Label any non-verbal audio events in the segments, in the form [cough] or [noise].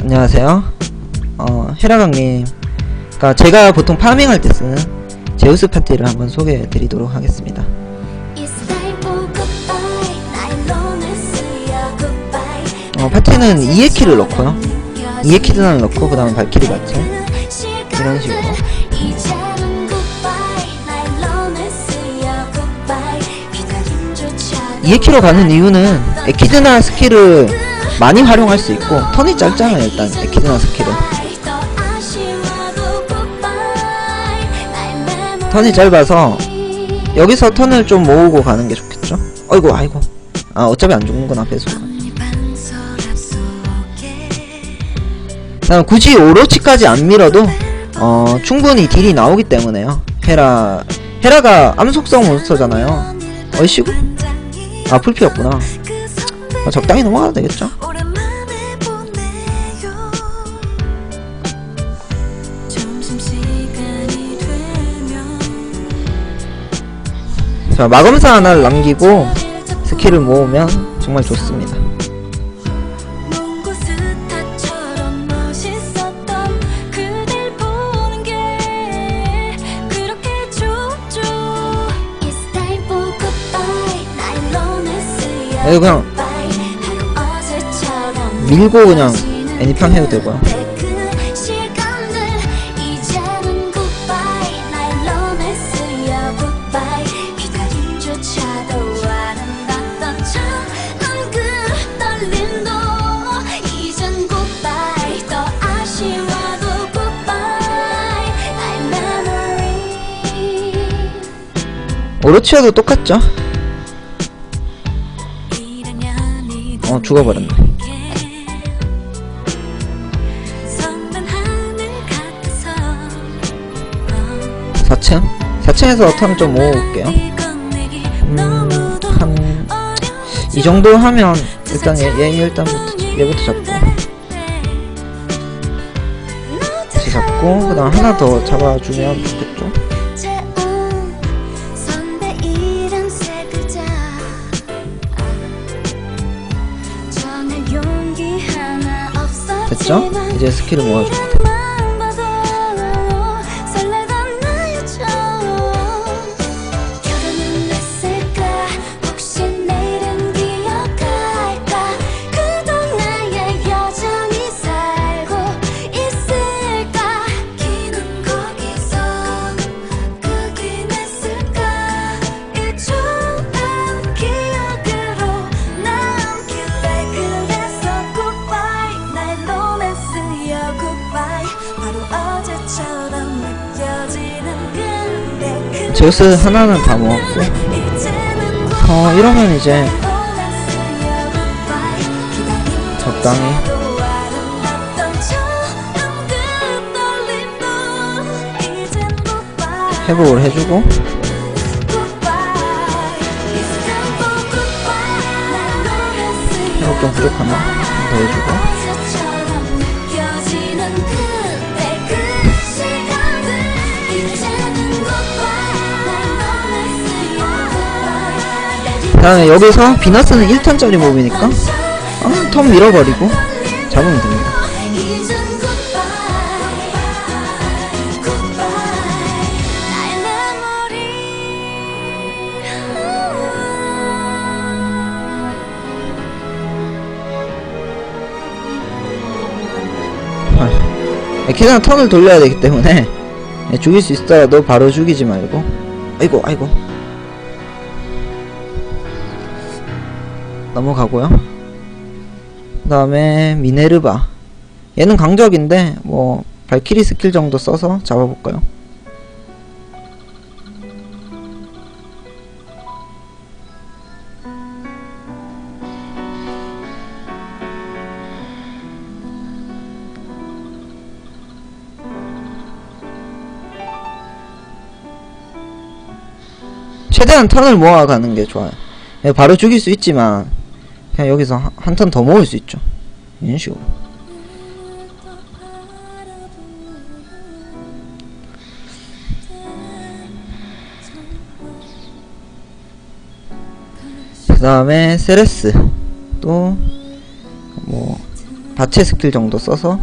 안녕하세요. 어, 헤라강님. 그니까 제가 보통 파밍할 때 쓰는 제우스 파티를 한번 소개해 드리도록 하겠습니다. 어, 파티는 2의 키를 넣고요. 2의 키드난을 넣고, 그 다음에 발키리 마트. 이런 식으로. 2의 키로 가는 이유는 에키드나 스킬을 많이 활용할 수 있고, 턴이 짧잖아요, 일단, 에키드나 스킬은. 턴이 짧아서, 여기서 턴을 좀 모으고 가는 게 좋겠죠? 어이구, 아이고. 아, 어차피 안 죽는구나, 배수가. 그다음 굳이 오로치까지 안 밀어도 어 충분히 딜이 나오기 때문에요. 헤라 헤라가 암속성 몬스터잖아요. 어이씨구? 아 풀피였구나. 아, 적당히 넘어가도 되겠죠? 자 마검사 하나를 남기고 스킬을 모으면 정말 좋습니다. 이거 그냥 밀고 그냥 애니팡 해도 되고요. 오로치와도 똑같죠? 어 죽어버렸네. 같아서 4층? 4층에서 턴좀 모을게요. 음, 한, 이 정도 하면 일단 얘, 얘 일단부터, 얘부터 잡고. 잡고, 그 다음 하나 더 잡아주면 좋겠죠? 이제 스킬을 모아줍니다. 제우스 하나는 다. 이제는 어, 이러면 이제 적당히 회복을 해주고, 회복 좀 부족하나? 더 해주고. 다음에 여기서 비너스는 1턴짜리 몹이니까, 아, 턴 밀어버리고, 잡으면 됩니다. 계단 턴을 돌려야 되기 때문에 예, 죽일 수 있어도 바로 죽이지 말고. 아이고 아이고 넘어가고요. 그 다음에 미네르바. 얘는 강적인데 뭐 발키리 스킬 정도 써서 잡아볼까요? 최대한 턴을 모아가는 게 좋아요. 예, 바로 죽일 수 있지만 그냥 여기서 한 턴 더 모을 수 있죠. 이런 식으로. 그 다음에 세레스 또 뭐 바체 스킬 정도 써서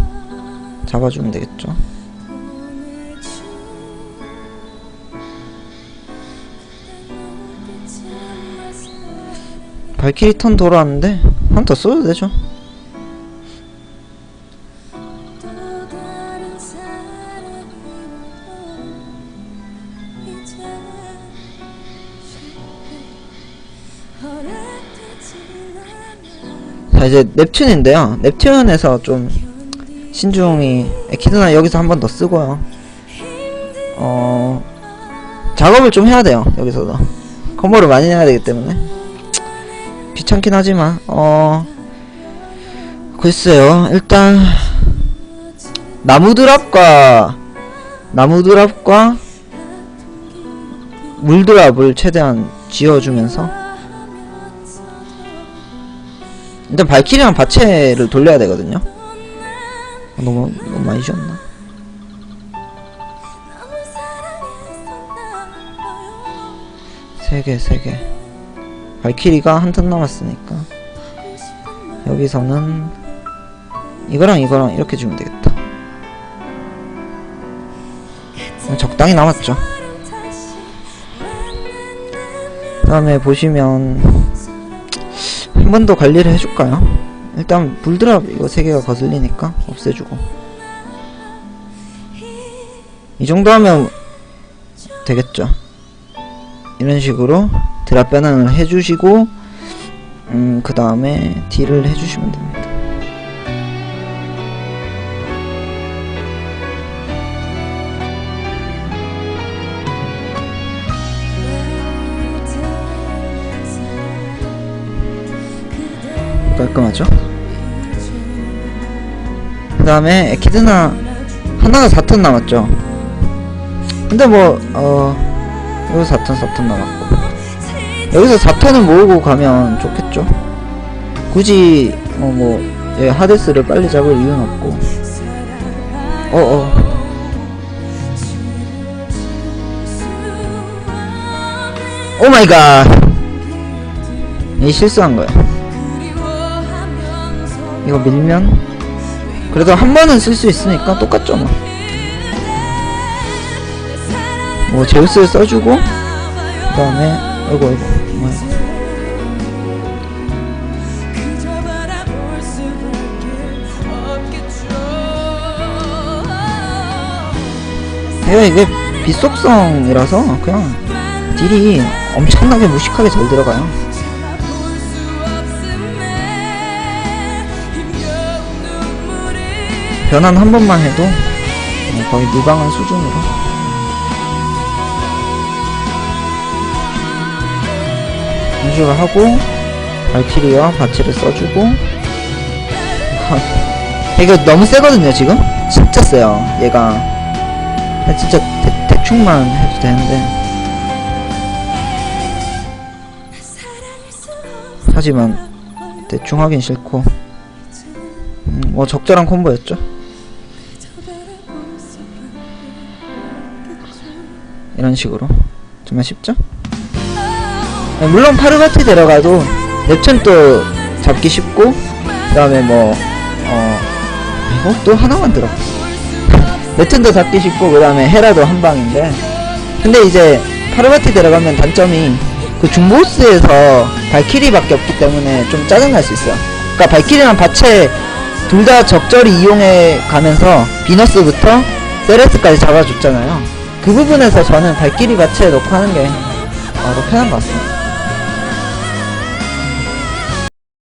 잡아주면 되겠죠. 발키리 턴 돌아왔는데 한번더 써도 되죠. 자 이제 넵튠인데요. 넵튠에서 좀 신중히 에키드나 여기서 한 번 더 쓰고요. 어 작업을 좀 해야 돼요. 여기서도 컴보를 많이 해야 되기 때문에 귀찮긴 하지만 어 글쎄요. 일단 나무 드랍과 나무 드랍과 물 드랍을 최대한 지어주면서 일단 발키리랑 바체를 돌려야 되거든요. 어, 너무 너무 많이 지었나? 너무 사랑했었나 봐요 세 개, 세 개. 발키리가 한 턴 남았으니까 여기서는 이거랑 이거랑 이렇게 주면 되겠다. 적당히 남았죠. 다시 그다음에 보시면 한 번 더 관리를 해줄까요? 일단 불드랍 이거 세 개가 거슬리니까 없애주고 이 정도 하면 되겠죠. 이런 식으로 드랍 변환을 해주시고 음, 그 다음에 딜을 해주시면 됩니다. 깔끔하죠? 그 다음에 에키드나 하나가 4턴 남았죠? 근데 뭐, 어, 여기서 4턴, 4턴 남았고. 여기서 4턴을 모으고 가면 좋겠죠? 굳이, 어, 뭐, 예, 하데스를 빨리 잡을 이유는 없고. 어, 어. 오 마이 갓! 이 실수한 거야. 이거 밀면 그래도 한 번은 쓸 수 있으니까 똑같죠 뭐. 뭐 제우스 써주고 그 다음에 아이고 아이고. 뭐야 이거 이게 빛속성이라서 그냥 딜이 엄청나게 무식하게 잘 들어가요. 변환 한 번만 해도 어, 거의 무방한 수준으로 연주를 하고 발키리와 바치를 써주고. [laughs] 이거 너무 세거든요 지금? 진짜 세요 얘가. 진짜 대, 대충만 해도 되는데. 하지만 대충 하긴 싫고. 음, 뭐 적절한 콤보였죠? 이런 식으로. 정말 쉽죠? 네, 물론 파르바티 데려가도 넵툰 또 잡기 쉽고 그 다음에 뭐 어... 이거 또 하나만 들어. [laughs] 넵툰도 잡기 쉽고 그 다음에 헤라도 한방인데. 근데 이제 파르바티 데려가면 단점이 그 중보스에서 발키리밖에 없기 때문에 좀 짜증날 수 있어요. 그러니까 발키리랑 바체 둘 다 적절히 이용해 가면서 비너스부터 세레스까지 잡아줬잖아요. 그 부분에서 저는 발키리 바체에 넣고 하는 게 어, 더 편한 것 같습니다